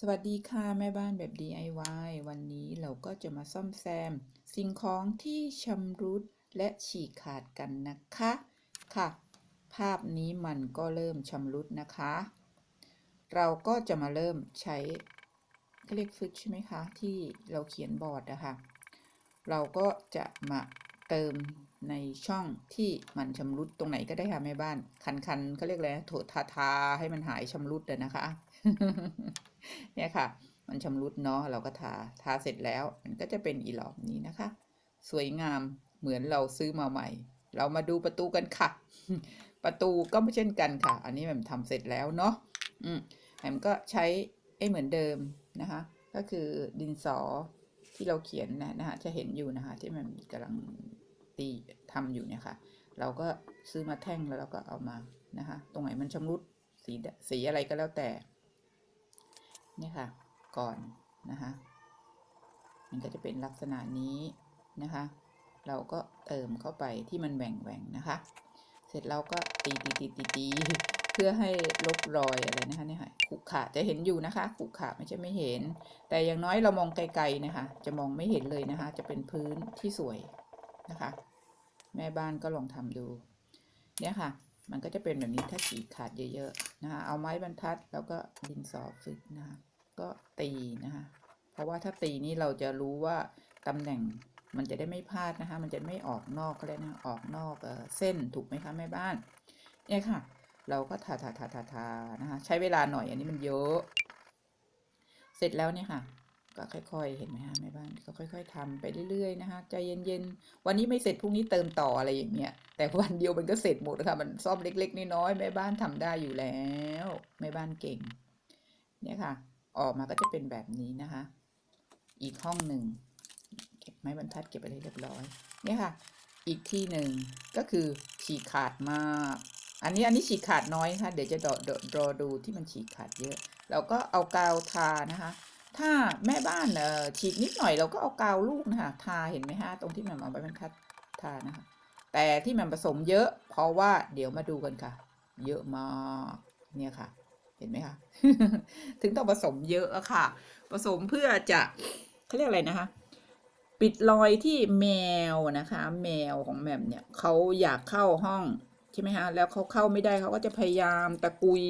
สวัสดีค่ะแม่บ้านแบบ DIY วันนี้เราก็จะมาซ่อมแซม สิ่งของที่ชำรุดและฉีกขาดกันนะคะค่ะ ภาพนี้มันก็เริ่มชำรุดนะคะ เราก็จะมาเริ่มใช้เขาเรียกฟึกใช่ไหมคะ ที่เราเขียนบอร์ดนะคะเราก็จะมาเติมในช่องที่มันชำรุดตรงไหนก็ได้ค่ะแม่บ้าน คันๆเขาเรียกอะไรนะโถทาทาให้มันหายชำรุดเลยนะคะ เนี่ยค่ะ มันชำรุดเนาะเราก็ทาทาเสร็จแล้ว มันก็จะเป็นอีหลอบนี้นะคะ สวยงามเหมือนเราซื้อมาใหม่ เรามาดูประตูกันค่ะ ประตูก็ไม่เช่นกันค่ะ อันนี้แหม่มทำเสร็จแล้วเนาะอืมแหม่มก็ใช้ไอ้เหมือนเดิมนะคะ ก็คือดินสอที่เราเขียนนะนะคะจะเห็นอยู่นะคะ ที่แหมันกำลังตีทำอยู่เนี่ยค่ะ เราก็ซื้อมาแท่งแล้วเราก็เอามานะคะ ตรงไหนมันชำรุดสีสีอะไรก็แล้วแต่ นี่ยค่ะ ก่อนนะคะ มันก็จะเป็นลักษณะนี้นะคะ เราก็เติมเข้าไปที่มันแหว่งแหว่งนะคะ เสร็จเราก็ตีตีตีตีตีเพื่อให้ลบรอยอะไรนะคะเนี่ยค่ะขุขะจะเห็นอยู่นะคะขุขะไม่ใช่ไม่เห็น แต่อย่างน้อยเรามองไกลๆนะคะ จะมองไม่เห็นเลยนะคะ จะเป็นพื้นที่สวยนะคะ แม่บ้านก็ลองทำดูเนี่ยค่ะ มันก็จะเป็นแบบนี้ถ้าฉีกขาดเยอะๆนะคะเอาไม้บรรทัดแล้วก็ดินสอฝึกนะคะก็ตีนะคะเพราะว่าถ้าตีนี่เราจะรู้ว่าตำแหน่งมันจะได้ไม่พลาดนะคะ มันจะไม่ออกนอกก็เลยนะออกนอกเส้นถูกไหมคะแม่บ้านเนี่ยค่ะ เราก็ทาทาทาทาทานะคะใช้เวลาหน่อยอันนี้มันเยอะ เสร็จแล้วเนี่ยค่ะ ก็ค่อยๆ เห็นไหมคะแม่บ้านก็ค่อย ๆทำไปเรื่อยๆนะคะใจเย็นๆวันนี้ไม่เสร็จพรุ่งนี้เติมต่ออะไรอย่างเงี้ยแต่วันเดียวมันก็เสร็จหมดนะคะมันซ่อมเล็ก ๆน้อยๆแม่บ้านทำได้อยู่แล้วแม่บ้านเก่ง เนี่ยค่ะ ออกมาก็จะเป็นแบบนี้นะคะ อีกห้องหนึ่งเก็บไม้บรรทัดเก็บไปเรียบร้อย เนี่ยค่ะ อีกที่หนึ่งก็คือฉีกขาดมากอันนี้อันนี้ฉีกขาดน้อยนะคะเดี๋ยวจะดอดรอดูที่มันฉีกขาดเยอะ เราก็เอากาวทานะคะ ถ้าแม่บ้านเอ่อฉีกนิดหน่อยเราก็เอากาวลูกนะคะทาเห็นไหมฮะตรงที่แหม่มเอาไปบรรทัดทานะคะ แต่ที่แหม่มผสมเยอะ เพราะว่าเดี๋ยวมาดูกันค่ะ เยอะมากเนี่ยค่ะ เห็นไหมคะถึงต้องผสมเยอะอะค่ะ ผสมเพื่อจะเขาเรียกอะไรนะคะ ปิดรอยที่แมวนะคะ แมวของแหม่มเนี่ยเขาอยากเข้าห้อง ใช่ไหมคะแล้วเขาเข้าไม่ได้เขาก็จะพยายามตะกุย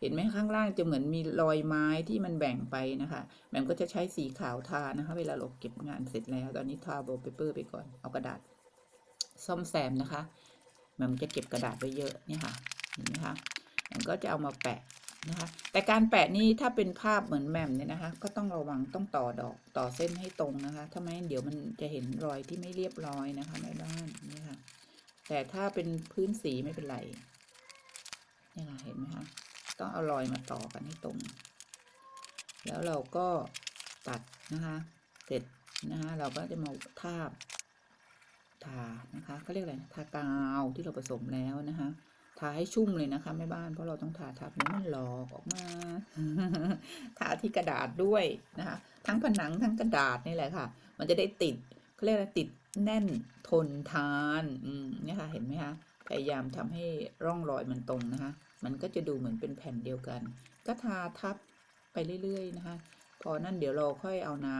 เห็นไหมข้างล่างจะเหมือนมีรอยไม้ที่มันแบ่งไปนะคะแหม่มก็จะใช้สีขาวทานะคะ เวลาเราเก็บงานเสร็จแล้ว ตอนนี้ทาโบเปเปอร์ไปก่อนเอากระดาษซ่อมแซมนะคะแหม่มจะเก็บกระดาษไว้เยอะนี่ค่ะเห็นไหมคะแหม่มก็จะเอามาแปะนะคะแต่การแปะนี่ถ้าเป็นภาพเหมือนแหม่มเนี่ยนะคะ ก็ต้องระวังต้องต่อดอกต่อเส้นให้ตรงนะคะถ้าไม่เดี๋ยวมันจะเห็นรอยที่ไม่เรียบร้อยนะคะแม่บ้านนี่ แต่ถ้าเป็นพื้นสีไม่เป็นไรนี่ยค่ะเห็นไหมคะต้องเอารอยมาต่อกันให้ตรง แล้วเราก็ตัดนะคะ เสร็จนะคะเราก็จะมาทาบทานะคะเขาเรียกอะไรทากาวที่เราผสมแล้วนะคะทาให้ชุ่มเลยนะคะแม่บ้านเพราะเราต้องทาทับนี้มันหลอกออกมาทาที่กระดาษด้วยนะคะ ทั้งผนังทั้งกระดาษนี่แหละค่ะ มันจะได้ติดเขาเรียกอะไรติด แน่นทนทานอืมเนี่ยค่ะเห็นไหมคะพยายามทำให้ร่องรอยมันตรงนะคะ มันก็จะดูเหมือนเป็นแผ่นเดียวกัน ก็ทาทับไปเรื่อยๆนะคะ พอนั่นเดี๋ยวเราค่อยเอาน้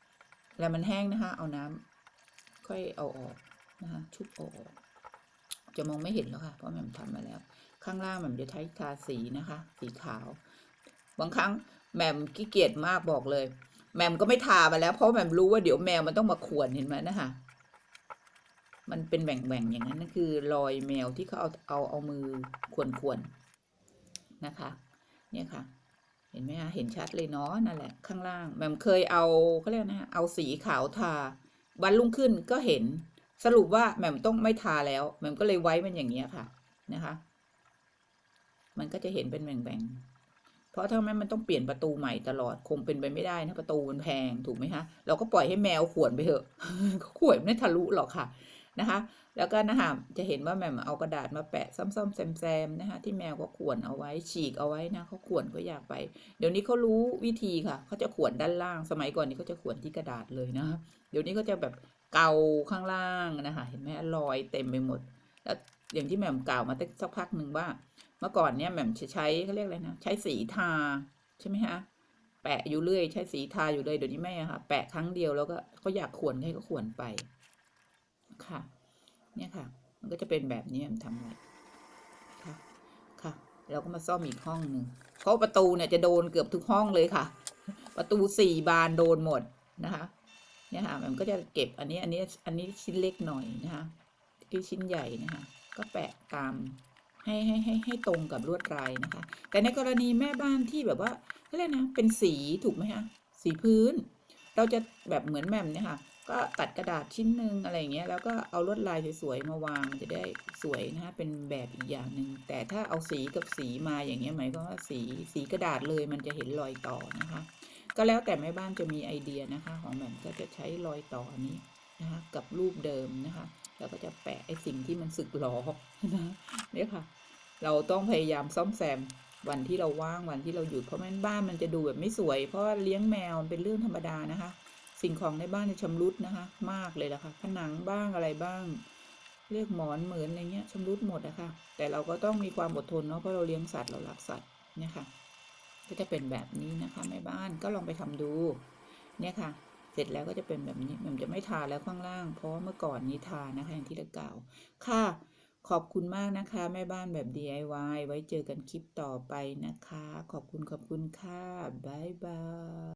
ำแล้วมันแห้งนะคะ เอาน้ำค่อยเอาออกนะคะชุบอออก จะมองไม่เห็นแล้วค่ะ เพราะแหม่มทำมาแล้ว ข้างล่างแหม่มจะใช้ทาสีนะคะ สีขาว บางครั้งแหม่มขี้เกียจมากบอกเลยแหม่มก็ไม่ทามาแล้ว เพราะแหม่มรู้ว่าเดี๋ยวแมวมันต้องมาข่วนเห็นไหมนะคะ มันเป็นแหว่งๆอย่างนั้นนั่นคือรอยแมวที่เขาเอาเอาเอามือขวนๆนนะคะ เนี่ยค่ะ เห็นไหมคะเห็นชัดเลยเนาะนั่นแหละ ข้างล่างแหม่มเคยเอาเขาเรียกนะเอาสีขาวทา วันรุ่งขึ้นก็เห็นสรุปว่าแหม่มต้องไม่ทาแล้วแหม่มก็เลยไว้มันอย่างเงี้ยค่ะนะคะ มันก็จะเห็นเป็นแบ่งๆเพราะถ้าไม่มันต้องเปลี่ยนประตูใหม่ตลอดคงเป็นไปไม่ได้นะประตูมันแพงถูกไหมคะเราก็ปล่อยให้แมวข่วนไปเถอะข่วนไม่ทะลุหรอกค่ะ นะคะ แล้วก็นะคะจะเห็นว่าแม่มเอากระดาษมาแปะซ้ำๆแซมๆนะคะที่แมวก็ข่วนเอาไว้ฉีกเอาไว้นะเขาข่วนก็อยากไป เดี๋ยวนี้เขารู้วิธีค่ะเขาจะข่วนด้านล่าง สมัยก่อนนี้เขาจะข่วนที่กระดาษเลยนะคะเดี๋ยวนี้ก็จะแบบเกาข้างล่างนะคะเห็นไหมรอยเต็มไปหมด แล้วอย่างที่แหม่มกล่าวมาตั้งสักพักหนึ่งว่า เมื่อก่อนเนี่ยแหม่มจะใช้เขาเรียกอะไรนะใช้สีทาใช่ไหมคะแปะอยู่เรื่อย ใช้สีทาอยู่เลยเดี๋ยวนี้ไม่อะค่ะ แปะครั้งเดียวแล้วก็เขาอยากขวนให้ก็ขวนไป ค่ะ เนี่ยค่ะ มันก็จะเป็นแบบนี้มันทำไว้ค่ะ ค่ะแล้วก็มาซ่อมอีกห้องหนึ่งเพราะประตูเนี่ยจะโดนเกือบทุกห้องเลยค่ะ ประตูสี่บานโดนหมดนะคะ เนี่ยค่ะ มันก็จะเก็บอันนี้ อันนี้ อันนี้ชิ้นเล็กหน่อยนะคะที่ชิ้นใหญ่นะคะ ก็แปะตามให้ให้ให้ให้ตรงกับลวดลายนะคะ แต่ในกรณีแม่บ้านที่แบบว่าเขาเรียกนะ เป็นสีถูกไหมคะ สีพื้น เราจะแบบเหมือนแม่มเนี่ยค่ะ ก็ตัดกระดาษชิ้นหนึ่งอะไรอย่างเงี้ยแล้วก็เอาลวดลายสวยๆมาวางจะได้สวยนะคะเป็นแบบอีกอย่างหนึ่งแต่ถ้าเอาสีกับสีมาอย่างเงี้ยหมายความว่าสีสีกระดาษเลยมันจะเห็นรอยต่อนะคะ ก็แล้วแต่แม่บ้านจะมีไอเดียนะคะ ของแหม่มก็จะใช้รอยต่อนี้นะคะ กับรูปเดิมนะคะ แล้วก็จะแปะไอสิ่งที่มันสึกหรอนะเนี่ยค่ะ เราต้องพยายามซ่อมแซมวันที่เราว่างวันที่เราหยุดเพราะไม่งั้นบ้านมันจะดูแบบไม่สวย เพราะเลี้ยงแมวเป็นเรื่องธรรมดานะคะ สิ่งของในบ้านจะชำรุดนะคะ มากเลยละค่ะผนังบ้างอะไรบ้าง เรียกหมอนเหมือนอะไรเงี้ยชำรุดหมดนะคะแต่เราก็ต้องมีความอดทนเนาะเพราะเราเลี้ยงสัตว์เรารักสัตว์เนี่ยค่ะก็จะเป็นแบบนี้นะคะแม่บ้านก็ลองไปทำดู เนี่ยค่ะ เสร็จแล้วก็จะเป็นแบบนี้มันจะไม่ทาแล้วข้างล่าง เพราะเมื่อก่อนนี้ทานะคะอย่างที่เรากล่าวค่ะขอบคุณมากนะคะ แม่บ้านแบบ DIY ไว้เจอกันคลิปต่อไปนะคะ ขอบคุณขอบคุณค่ะ บ๊ายบาย